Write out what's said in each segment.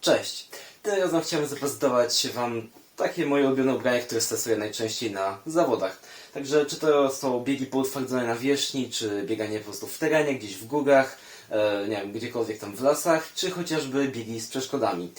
Cześć! Tym razem chciałem zaprezentować Wam takie moje ulubione ubrania, które stosuję najczęściej na zawodach. Także czy to są biegi poutwardzone na wierzchni, czy bieganie po prostu w terenie, gdzieś w górach, e, nie wiem, gdziekolwiek tam w lasach, czy chociażby biegi z przeszkodami.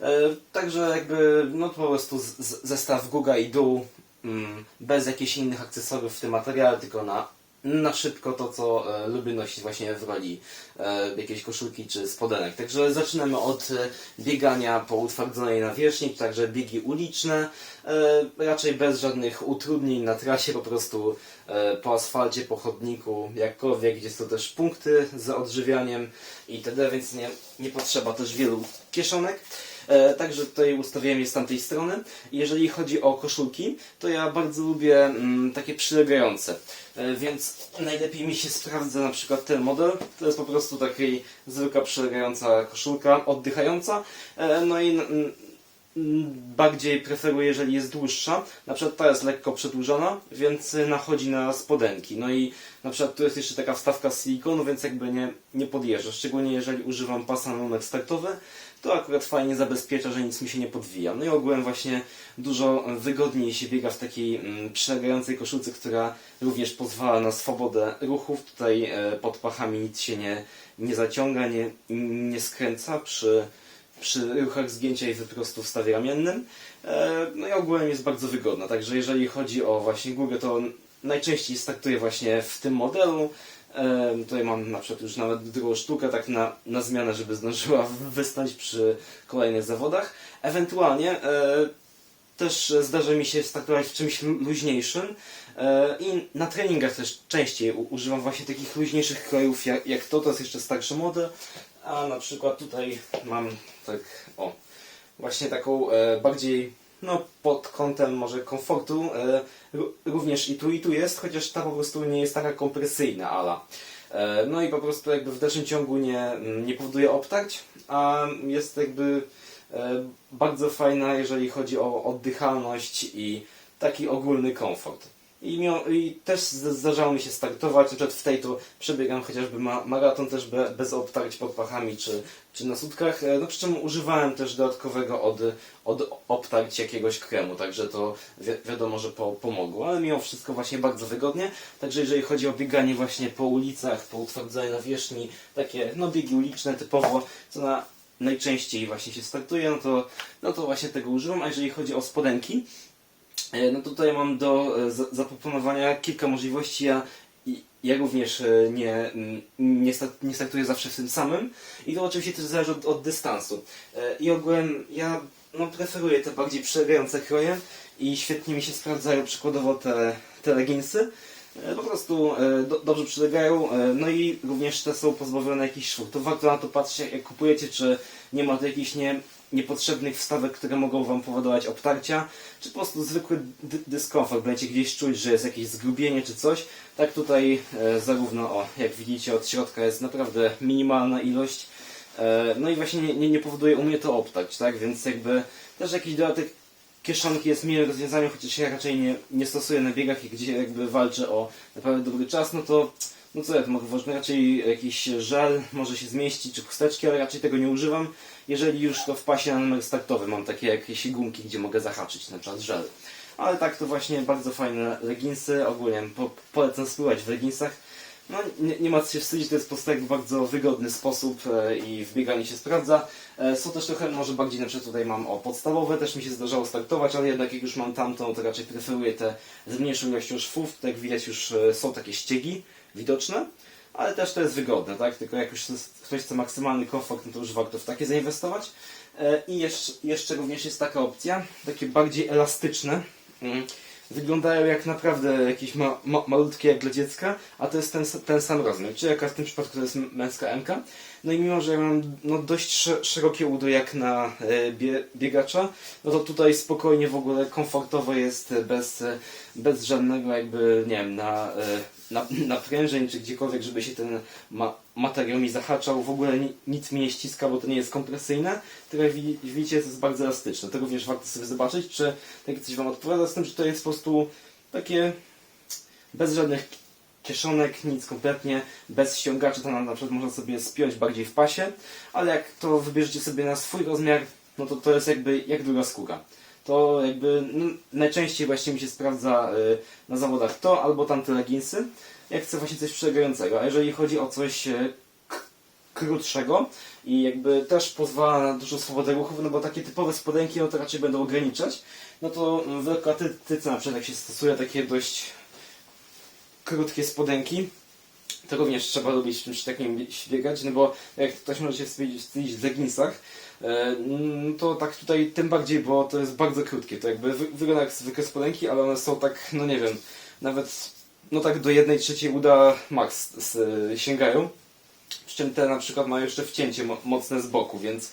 E, także jakby, no po prostu zestaw góra i dół, mm, bez jakichś innych akcesoriów w tym materiale, tylko na na szybko to, co e, lubię nosić właśnie w roli e, jakiejś koszulki czy spodenek. Także zaczynamy od e, biegania po utwardzonej nawierzchni, także biegi uliczne, e, raczej bez żadnych utrudnień na trasie, po prostu e, po asfalcie, po chodniku, jakkolwiek, gdzie są też punkty z odżywianiem itd., więc nie, nie potrzeba też wielu kieszonek. E, Także tutaj ustawiłem je z tamtej strony. Jeżeli chodzi o koszulki, to ja bardzo lubię mm, takie przylegające. E, Więc najlepiej mi się sprawdza na przykład ten model. To jest po prostu taka zwykła przylegająca koszulka, oddychająca. E, No i mm, bardziej preferuję, jeżeli jest dłuższa. Na przykład ta jest lekko przedłużona, więc y, nachodzi na spodenki. No i na przykład tu jest jeszcze taka wstawka z silikonu, więc jakby nie, nie podjeżdża. Szczególnie jeżeli używam pasa numer startowy, to akurat fajnie zabezpiecza, że nic mi się nie podwija. No i ogółem właśnie dużo wygodniej się biega w takiej mm, przylegającej koszulce, która również pozwala na swobodę ruchów. Tutaj e, pod pachami nic się nie, nie zaciąga, nie, nie skręca przy przy ruchach zgięcia i wyprostu w stawie ramiennym. E, No i ogółem jest bardzo wygodna, także jeżeli chodzi o właśnie górę, to najczęściej startuję właśnie w tym modelu. E, Tutaj mam na przykład już nawet drugą sztukę tak na, na zmianę, żeby zdążyła wystać przy kolejnych zawodach. Ewentualnie e, też zdarza mi się startować w czymś lu- luźniejszym i na treningach też częściej używam właśnie takich luźniejszych krojów jak, jak to, to jest jeszcze starszy model, a na przykład tutaj mam tak, o, właśnie taką e, bardziej, no pod kątem może komfortu, e, ró- również i tu i tu jest, chociaż ta po prostu nie jest taka kompresyjna ala. E, no i po prostu jakby w dalszym ciągu nie, nie powoduje obtarć, a jest jakby e, bardzo fajna, jeżeli chodzi o oddychalność i taki ogólny komfort. I, mio, I też zdarzało mi się startować, na w tej to przebiegam chociażby ma, maraton też be, bez obtarć pod pachami czy, czy na sutkach, e, no przy czym używałem też dodatkowego od, od obtarć jakiegoś kremu, także to wi wiadomo, że po, pomogło, ale mimo wszystko właśnie bardzo wygodnie, także jeżeli chodzi o bieganie właśnie po ulicach, po utwardzonej nawierzchni, takie no biegi uliczne typowo, co na najczęściej właśnie się startuje, no to, no to właśnie tego używam, a jeżeli chodzi o spodenki, No tutaj mam do e, za- zaproponowania kilka możliwości. Ja, ja również e, nie, nie, sta- nie startuję zawsze w tym samym i to oczywiście też zależy od, od dystansu. E, I ogółem ja no, preferuję te bardziej przelegające kroje i świetnie mi się sprawdzają przykładowo te, te leginsy. E, Po prostu e, do, dobrze przylegają, e, no i również te są pozbawione jakichś szwów. To warto na to patrzeć, jak- jak kupujecie, czy nie ma tu jakichś nie, niepotrzebnych wstawek, które mogą Wam powodować obtarcia, czy po prostu zwykły dy dyskomfort. Będziecie gdzieś czuć, że jest jakieś zgrubienie czy coś. Tak tutaj e, zarówno, o, jak widzicie, od środka jest naprawdę minimalna ilość. E, no i właśnie nie, nie, nie powoduje u mnie to obtarć, tak? Więc jakby też jakiś dodatek kieszonki jest miłym rozwiązaniem, chociaż ja raczej nie, nie stosuję na biegach, i gdzie jakby walczę o naprawdę dobry czas, no to no co ja tu mogę włożyć? No raczej jakiś żel może się zmieści, czy chusteczki, ale raczej tego nie używam. Jeżeli już to w pasie na numer startowy mam takie jakieś gumki, gdzie mogę zahaczyć, na przykład żel. Ale tak to właśnie bardzo fajne leginsy, ogólnie po, polecam spływać w leginsach. No nie, nie ma co się wstydzić, to jest po prostu tak bardzo wygodny sposób e, i w bieganiu się sprawdza. E, są też trochę, może bardziej na przykład tutaj mam o podstawowe, też mi się zdarzało startować, ale jednak jak już mam tamtą, to raczej preferuję te z mniejszą ilością szwów. Tutaj jak widać już e, są takie ściegi widoczne, ale też to jest wygodne, tak? Tylko jak już ktoś chce maksymalny komfort, no to już warto w takie zainwestować. E, I jeszcze, jeszcze również jest taka opcja, takie bardziej elastyczne. Mm. Wyglądają jak naprawdę jakieś ma, ma, malutkie jak dla dziecka, a to jest ten, ten sam rozmiar, czyli jaka w tym przypadku to jest męska MK. No i mimo, że ja mam no, dość sze- szerokie udo jak na e, bie, biegacza, no to tutaj spokojnie w ogóle komfortowo jest bez, bez żadnego jakby, nie wiem, na, e, na, naprężeń czy gdziekolwiek, żeby się ten ma, materiał mi zahaczał. W ogóle ni, nic mi nie ściska, bo to nie jest kompresyjne, tylko jak widzi- widzicie to jest bardzo elastyczne. To również warto sobie zobaczyć, czy takie coś Wam odpowiada z tym, że to jest po prostu takie bez żadnych kieszonek, nic kompletnie, bez ściągaczy, to na przykład można sobie spiąć bardziej w pasie, ale jak to wybierzecie sobie na swój rozmiar, no to to jest jakby jak druga skóra. To jakby no, najczęściej właśnie mi się sprawdza y, na zawodach to albo tamte leginsy, jak chcę właśnie coś przylegającego, a jeżeli chodzi o coś y, krótszego i jakby też pozwala na dużo swobody ruchów, no bo takie typowe spodenki no to raczej będą ograniczać, no to w lekkoatletyce na przykład jak się stosuje takie dość krótkie spodenki, to również trzeba lubić czymś takim biegać, no bo jak ktoś może się wstydzić w leginsach, e, to tak tutaj tym bardziej, bo to jest bardzo krótkie. To jakby wy- wygląda jak zwykłe spodenki, ale one są tak, no nie wiem, nawet no tak do jednej trzeciej uda max sięgają. Przy czym te na przykład mają jeszcze wcięcie mo- mocne z boku, więc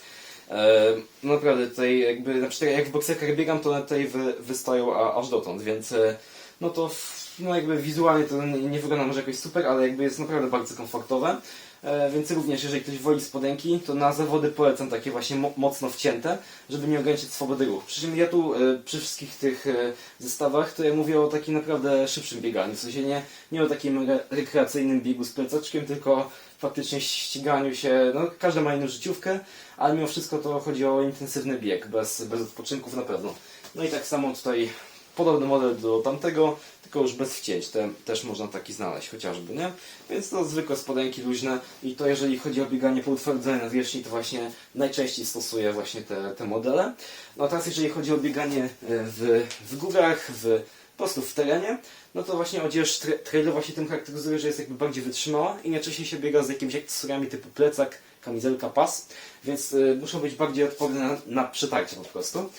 e, no naprawdę tutaj jakby na przykład jak w bokserkach biegam, to one tutaj wy, wystają aż dotąd, więc e, no to no jakby wizualnie to nie, nie wygląda może jakoś super, ale jakby jest naprawdę bardzo komfortowe. E, więc również jeżeli ktoś woli spodenki, to na zawody polecam takie właśnie mo mocno wcięte, żeby nie ograniczyć swobody ruchu. Przy czym ja tu e, przy wszystkich tych e, zestawach to ja mówię o takim naprawdę szybszym bieganiu, w sensie nie, nie o takim re rekreacyjnym biegu z plecaczkiem, tylko faktycznie ściganiu się, no każdy ma inną życiówkę, ale mimo wszystko to chodzi o intensywny bieg, bez, bez odpoczynków na pewno. No i tak samo tutaj podobny model do tamtego, tylko już bez wcięć. Te, też można taki znaleźć chociażby, nie? Więc to zwykłe spodenki luźne i to jeżeli chodzi o bieganie po utwardzonej nawierzchni, to właśnie najczęściej stosuję właśnie te, te modele. No a teraz jeżeli chodzi o bieganie e, w, w górach, w, po prostu w terenie, no to właśnie odzież tra- trailowa się tym charakteryzuje, że jest jakby bardziej wytrzymała i najczęściej się biega z jakimiś akcesoriami typu plecak, kamizelka, pas, więc y, muszą być bardziej odporne na, na przetarcie po prostu.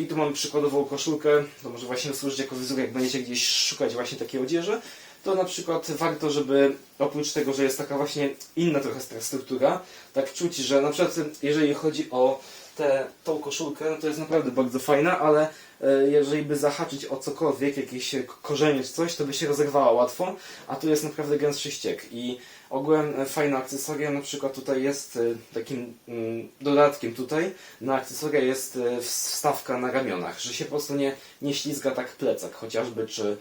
I tu mamy przykładową koszulkę, to może właśnie służyć jako wzór, jak będziecie gdzieś szukać właśnie takiej odzieży, to na przykład warto, żeby oprócz tego, że jest taka właśnie inna trochę struktura, tak czuć, że na przykład jeżeli chodzi o tę tą koszulkę, no to jest naprawdę bardzo fajna, ale e, jeżeli by zahaczyć o cokolwiek, jakieś korzenie czy coś, to by się rozerwała łatwo, a tu jest naprawdę gęstszy ściek i ogółem e, fajne akcesoria, na przykład tutaj jest e, takim mm, dodatkiem tutaj, na akcesoria jest e, wstawka na ramionach, że się po prostu nie, nie ślizga tak plecak chociażby, czy,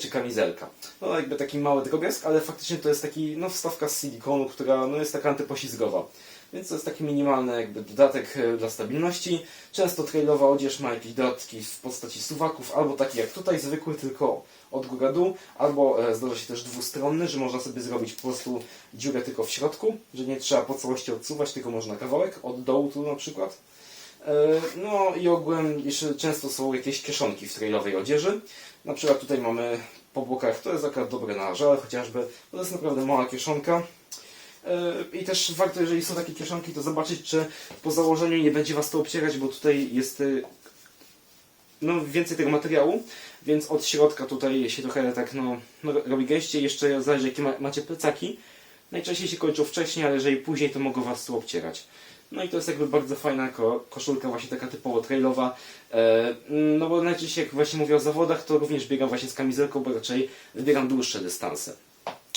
czy kamizelka. No jakby taki mały drobiazg, ale faktycznie to jest taki, no wstawka z silikonu, która no, jest taka antypoślizgowa. Więc to jest taki minimalny jakby dodatek e, dla stabilności. Często trailowa odzież ma jakieś dodatki w postaci suwaków, albo taki jak tutaj, zwykły tylko od dół, albo e, zdarza się też dwustronny, że można sobie zrobić po prostu dziurę tylko w środku, że nie trzeba po całości odsuwać, tylko można kawałek od dołu tu na przykład. E, No i ogółem jeszcze często są jakieś kieszonki w trailowej odzieży. Na przykład tutaj mamy po bokach, to jest akurat dobre na żale chociażby, to jest naprawdę mała kieszonka. E, I też warto, jeżeli są takie kieszonki, to zobaczyć, czy po założeniu nie będzie Was to obcierać, bo tutaj jest e, no, więcej tego materiału, więc od środka tutaj się trochę tak no, no robi gęściej. Jeszcze zależy jakie ma, macie plecaki. Najczęściej się kończą wcześniej, ale jeżeli później, to mogą Was tu obcierać. No i to jest jakby bardzo fajna ko koszulka, właśnie taka typowo trailowa. E, no bo najczęściej jak właśnie mówię o zawodach, to również biegam właśnie z kamizelką, bo raczej wybiegam dłuższe dystanse.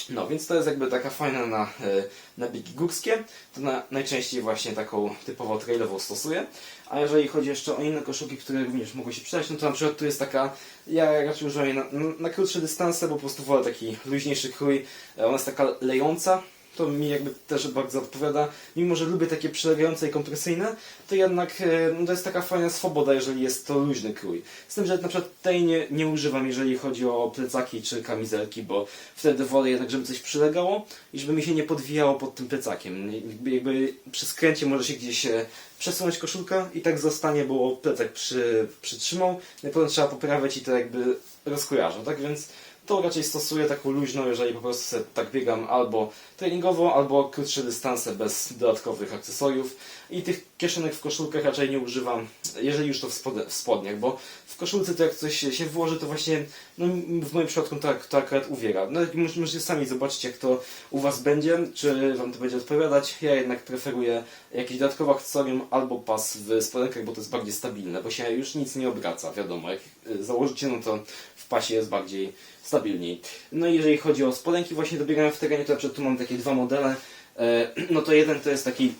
No, więc to jest jakby taka fajna na, e, na biegi górskie. To na, najczęściej właśnie taką typowo trailową stosuję. A jeżeli chodzi jeszcze o inne koszulki, które również mogą się przydać, no to na przykład tu jest taka, ja raczej używam jej na, na krótsze dystanse, bo po prostu wolę taki luźniejszy krój. E, Ona jest taka lejąca, to mi jakby też bardzo odpowiada. Mimo, że lubię takie przylegające i kompresyjne, to jednak e, no to jest taka fajna swoboda, jeżeli jest to luźny krój. Z tym, że na przykład tej nie, nie używam, jeżeli chodzi o plecaki czy kamizelki, bo wtedy wolę jednak, żeby coś przylegało i żeby mi się nie podwijało pod tym plecakiem. Jakby, jakby przy skręcie może się gdzieś e, przesunąć koszulka i tak zostanie, bo plecak przy, przytrzymał, no i potem trzeba poprawiać i to jakby rozkojarzą, tak więc to raczej stosuję taką luźną, jeżeli po prostu sobie tak biegam albo treningowo, albo krótsze dystanse bez dodatkowych akcesoriów. I tych kieszonek w koszulkach raczej nie używam, jeżeli już to w, spod- w spodniach, bo w koszulce to jak coś się włoży, to właśnie no, w moim przypadku to, to akurat uwiera. No możecie sami zobaczyć, jak to u Was będzie, czy Wam to będzie odpowiadać. Ja jednak preferuję jakieś dodatkowe akcesorium albo pas w spodenkach, bo to jest bardziej stabilne, bo się już nic nie obraca, wiadomo. Jak y, założycie, no to w pasie jest bardziej stabilniej. No i jeżeli chodzi o spodenki właśnie do biegania w terenie, to na przykład tu mam takie dwa modele. E, No to jeden to jest taki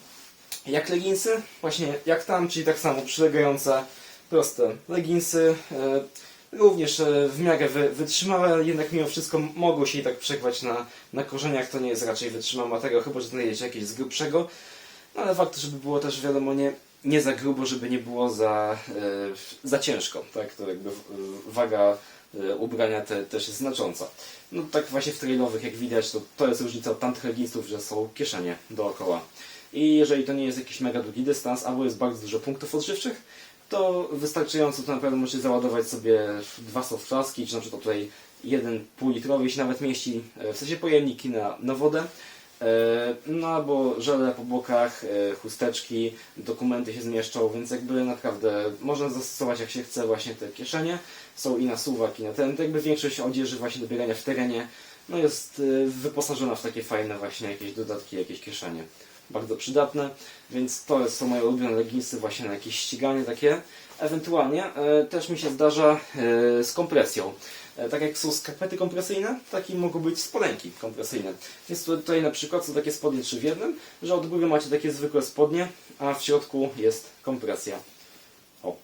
jak leginsy, właśnie jak tam, czyli tak samo przylegające, proste leginsy. e, również e, w miarę wy, wytrzymałe, ale jednak mimo wszystko mogło się i tak przegwać na, na korzeniach. To nie jest raczej wytrzymały materiał, chyba że znajdziecie jakieś z grubszego. No ale warto, żeby było też wiadomo nie, nie za grubo, żeby nie było za, e, za ciężko. Tak? To jakby waga ubrania te, też jest znacząca. No tak właśnie w trailowych jak widać, to, to jest różnica od tamtych leginsów, że są kieszenie dookoła. I jeżeli to nie jest jakiś mega długi dystans, albo jest bardzo dużo punktów odżywczych, to wystarczająco to naprawdę możecie załadować sobie dwa soft flaski, czy na przykład tutaj jeden półlitrowy, jeśli nawet mieści, e, w sensie pojemniki na, na wodę. E, No albo żele po bokach, e, chusteczki, dokumenty się zmieszczą, więc jakby naprawdę można zastosować jak się chce właśnie te kieszenie. Są i na suwak, i na ten. To jakby większość odzieży właśnie do biegania w terenie no jest wyposażona w takie fajne właśnie jakieś dodatki, jakieś kieszenie. Bardzo przydatne, więc to są moje ulubione leginsy właśnie na jakieś ściganie takie. Ewentualnie e, też mi się zdarza e, z kompresją. E, tak jak są skarpety kompresyjne, tak i mogą być spodenki kompresyjne. Tu- tutaj na przykład są takie spodnie trzy w jednym, że od góry macie takie zwykłe spodnie, a w środku jest kompresja. O.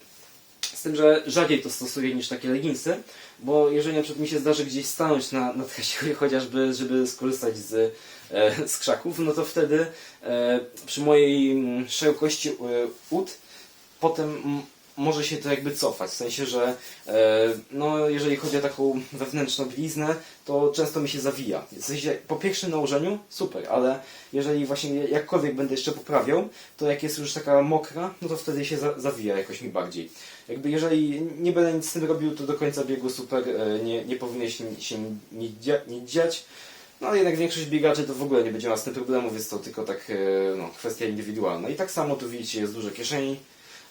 Z tym, że rzadziej to stosuję niż takie leginsy, bo jeżeli na przykład mi się zdarzy gdzieś stanąć na, na trasie chociażby, żeby skorzystać z, z krzaków, no to wtedy e, przy mojej mm, szerokości e, ud potem może się to jakby cofać, w sensie, że e, no, jeżeli chodzi o taką wewnętrzną bliznę, to często mi się zawija. W sensie, po pierwszym nałożeniu super, ale jeżeli właśnie jakkolwiek będę jeszcze poprawiał, to jak jest już taka mokra, no to wtedy się za, zawija jakoś mi bardziej. Jakby jeżeli nie będę nic z tym robił, to do końca biegu super, e, nie, nie powinno się, się nic dziać. No jednak większość biegaczy to w ogóle nie będzie miała z tym problemu, więc to tylko tak e, no, kwestia indywidualna. I tak samo tu widzicie jest dużo kieszeni,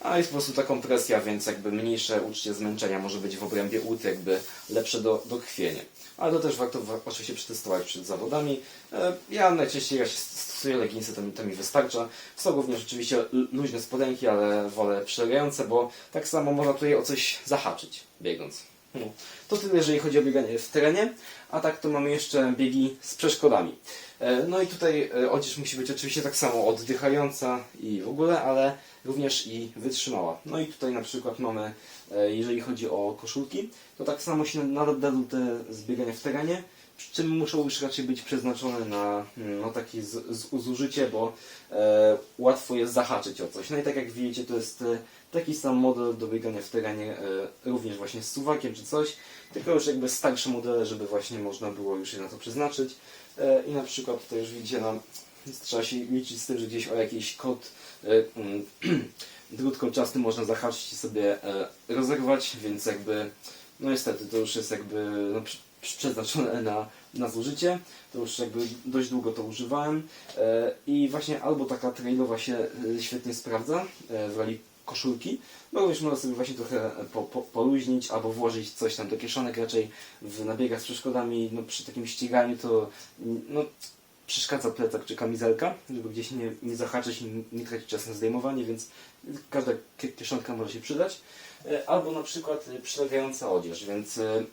a jest po prostu ta kompresja, więc jakby mniejsze uczucie zmęczenia może być w obrębie ud, jakby lepsze do, do krwienia. Ale to też warto wa- oczywiście przetestować przed zawodami. E, Ja najczęściej jak się stosuję leginsy, to mi, to mi wystarcza. Są również oczywiście luźne spodenki, ale wolę przylegające, bo tak samo można tutaj o coś zahaczyć biegąc. No. To tyle, jeżeli chodzi o bieganie w terenie, a tak to mamy jeszcze biegi z przeszkodami. E, No i tutaj e, odzież musi być oczywiście tak samo oddychająca i w ogóle, ale również i wytrzymała. No i tutaj na przykład mamy, e, jeżeli chodzi o koszulki, to tak samo się nadadzą te zbiegania w terenie, przy czym muszą już raczej być przeznaczone na mm, no, takie z, z, zużycie, bo e, łatwo jest zahaczyć o coś. No i tak jak widzicie, to jest taki sam model do biegania w terenie, e, również właśnie z suwakiem czy coś, tylko już jakby starsze modele, żeby właśnie można było już je na to przeznaczyć. E, I na przykład tutaj już widzicie, no, trzeba się liczyć z tym, że gdzieś o jakiś kod drut kolczasty można zahaczyć i sobie e, rozerwać, więc jakby, no niestety to już jest jakby no, przeznaczone na, na zużycie. To już jakby dość długo to używałem i właśnie albo taka trailowa się świetnie sprawdza w roli koszulki, bo również można sobie właśnie trochę po, po, poluźnić albo włożyć coś tam do kieszonek raczej w nabiegach z przeszkodami, no przy takim ściganiu to no, przeszkadza plecak czy kamizelka, żeby gdzieś nie, nie zahaczyć i nie, tracić czasu na zdejmowanie, więc każda kie- kieszonka może się przydać. E, Albo na przykład e, przylegająca odzież, więc e,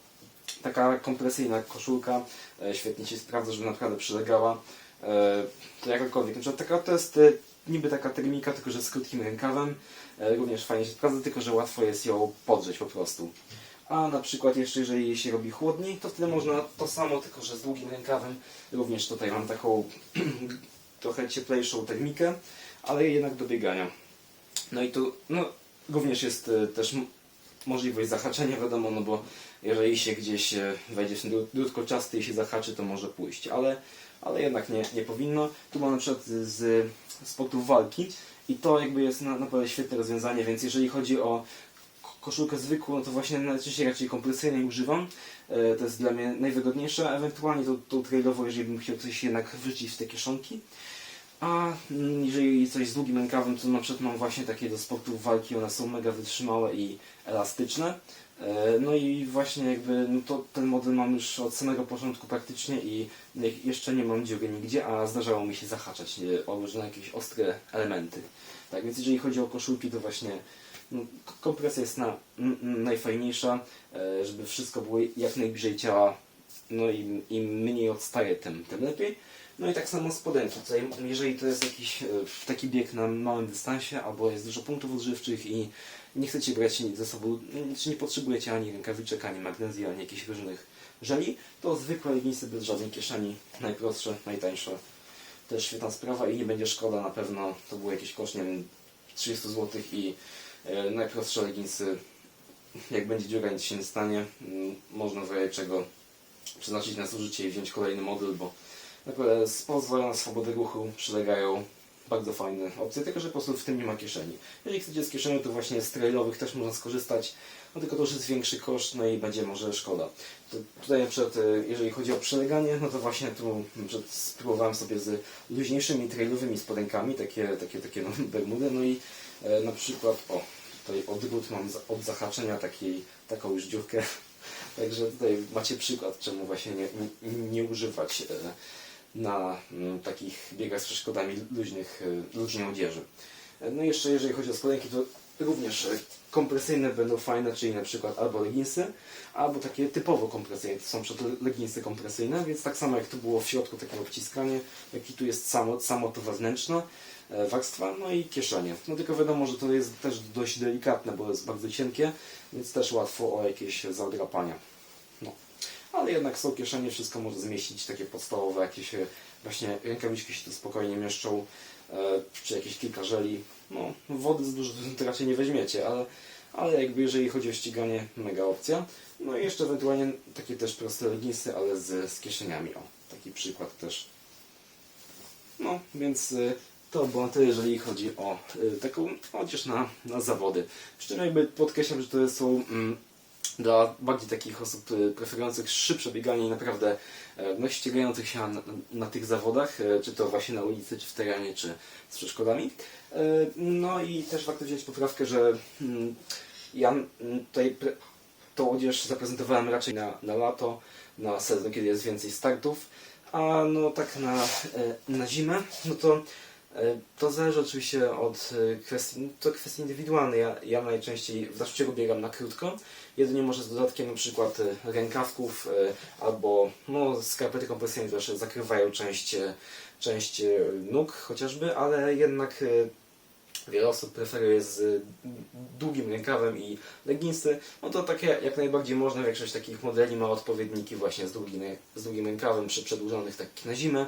taka kompresyjna koszulka e, świetnie się sprawdza, żeby naprawdę przylegała. E, To jakakolwiek. Na przykład taka to jest e, niby taka termika, tylko że z krótkim rękawem. E, Również fajnie się sprawdza, tylko że łatwo jest ją podrzeć po prostu. A na przykład jeszcze jeżeli się robi chłodniej, to wtedy można to samo, tylko że z długim rękawem. Również tutaj mam taką trochę cieplejszą termikę, ale jednak do biegania. No i tu no, również jest e, też możliwość zahaczenia, wiadomo, no bo jeżeli się gdzieś e, wejdzie w ten drut- drut kolczasty i się zahaczy, to może pójść, ale, ale jednak nie, nie powinno. Tu mam na przykład z sportów walki i to jakby jest na, naprawdę świetne rozwiązanie, więc jeżeli chodzi o ko- koszulkę zwykłą, no to właśnie najczęściej raczej kompresyjnej używam. E, To jest dla mnie najwygodniejsze, ewentualnie tą, tą jeżeli bym chciał coś jednak wrzucić w te kieszonki. A jeżeli coś z długim rękawem, to na przykład mam właśnie takie do sportów walki, one są mega wytrzymałe i elastyczne. E, No i właśnie jakby no to ten model mam już od samego początku praktycznie i je- jeszcze nie mam dziury nigdzie, a zdarzało mi się zahaczać e, o różne jakieś ostre elementy. Tak więc jeżeli chodzi o koszulki, to właśnie no, kompresja jest na, najfajniejsza, e, żeby wszystko było jak najbliżej ciała. No i im mniej odstaje, tym, tym lepiej. No i tak samo spodenki. Tutaj, jeżeli to jest jakiś e, taki bieg na małym dystansie, albo jest dużo punktów odżywczych i nie chcecie brać nic ze sobą, czy nie potrzebujecie ani rękawiczek, ani magnezji, ani jakichś różnych żeli, to zwykłe leginsy bez żadnej kieszeni, najprostsze, najtańsze. Też świetna sprawa i nie będzie szkoda na pewno. To było jakieś koszt, nie wiem, 30 zł i e, najprostsze leginsy, jak będzie dziura, nic się nie stanie. Mm, Można w czego przeznaczyć na zużycie i wziąć kolejny model, bo naprawdę z pozwolenia na swobodę ruchu przylegają bardzo fajne opcje, tylko że po prostu w tym nie ma kieszeni. Jeżeli chcecie z kieszeni, to właśnie z trailowych też można skorzystać, no tylko to już jest większy koszt, no i będzie może szkoda. To tutaj na przykład, e, jeżeli chodzi o przyleganie, no to właśnie tu spróbowałem sobie z luźniejszymi trailowymi spodenkami, takie, takie, takie no, bermudy, no i e, na przykład, o, tutaj odwrót mam za- od zahaczenia takiej, taką już dziurkę, Także tutaj macie przykład, czemu właśnie nie, nie, nie używać e, na mm, takich biegach z przeszkodami luźnych, e, luźnej odzieży. No i jeszcze jeżeli chodzi o spodenki, to również e, kompresyjne będą fajne, czyli na przykład albo leginsy, albo takie typowo kompresyjne. To są przed leginsy kompresyjne, więc tak samo jak tu było w środku takie obciskanie, jak i tu jest samo, samo to wewnętrzne e, warstwa, no i kieszenie. No tylko wiadomo, że to jest też dość delikatne, bo jest bardzo cienkie, więc też łatwo o jakieś zadrapania. Ale jednak są kieszenie, wszystko może zmieścić, takie podstawowe, jakieś e, właśnie rękawiczki się tu spokojnie mieszczą, e, czy jakieś kilka żeli. No, wody z dużo to raczej nie weźmiecie, ale, ale jakby jeżeli chodzi o ściganie, mega opcja. No i jeszcze ewentualnie takie też proste leginsy, ale z, z kieszeniami. O, taki przykład też. No, więc y, to było na tyle, jeżeli chodzi o taką odzież na, na zawody. Przy czym jakby podkreślam, że to są mm, dla bardziej takich osób y, preferujących szybsze bieganie i naprawdę e, no, ścigających się na, na tych zawodach, e, czy to właśnie na ulicy, czy w terenie, czy z przeszkodami. E, No i też warto wziąć poprawkę, że mm, ja mm, tutaj tą odzież zaprezentowałem raczej na, na lato, na sezon, kiedy jest więcej startów, a no tak na, na zimę, no to to zależy oczywiście od e, kwestii, no to kwestii indywidualnej. Ja, ja najczęściej w deszczu biegam na krótko, jedynie może z dodatkiem na przykład e, rękawków e, albo no, skarpety kompresyjne też zakrywają część, e, część e, nóg chociażby, ale jednak e, wiele osób preferuje z długim rękawem i leginsy, no to takie jak najbardziej można, większość takich modeli ma odpowiedniki właśnie z długim, z długim rękawem przy przedłużonych takich na zimę,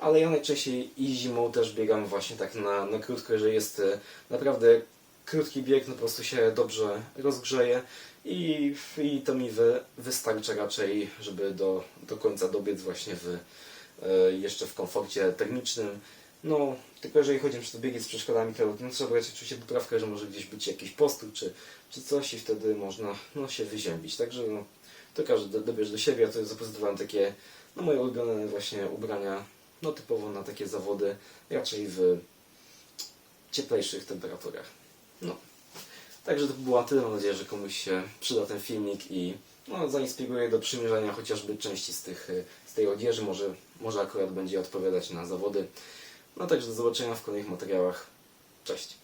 ale ja najczęściej i zimą też biegam właśnie tak na, na krótko, jeżeli jest e, naprawdę krótki bieg, no po prostu się dobrze rozgrzeje i, i to mi wy, wystarcza raczej, żeby do, do końca dobiec właśnie w, e, jeszcze w komforcie termicznym. No, tylko jeżeli chodzi o biegi z przeszkodami, to no, trzeba brać oczywiście poprawkę, że może gdzieś być jakiś postój czy, czy coś i wtedy można no, się wyziębić. Także no, to każdy do- dobierze do siebie. Ja tutaj zaprezentowałem takie no, moje ulubione właśnie ubrania, no typowo na takie zawody, raczej w cieplejszych temperaturach. No. Także to było na tyle. Mam nadzieję, że komuś się przyda ten filmik i no, zainspiruje do przymierzania chociażby części z, tych, z tej odzieży. Może, może akurat będzie odpowiadać na zawody. No także do zobaczenia w kolejnych materiałach. Cześć.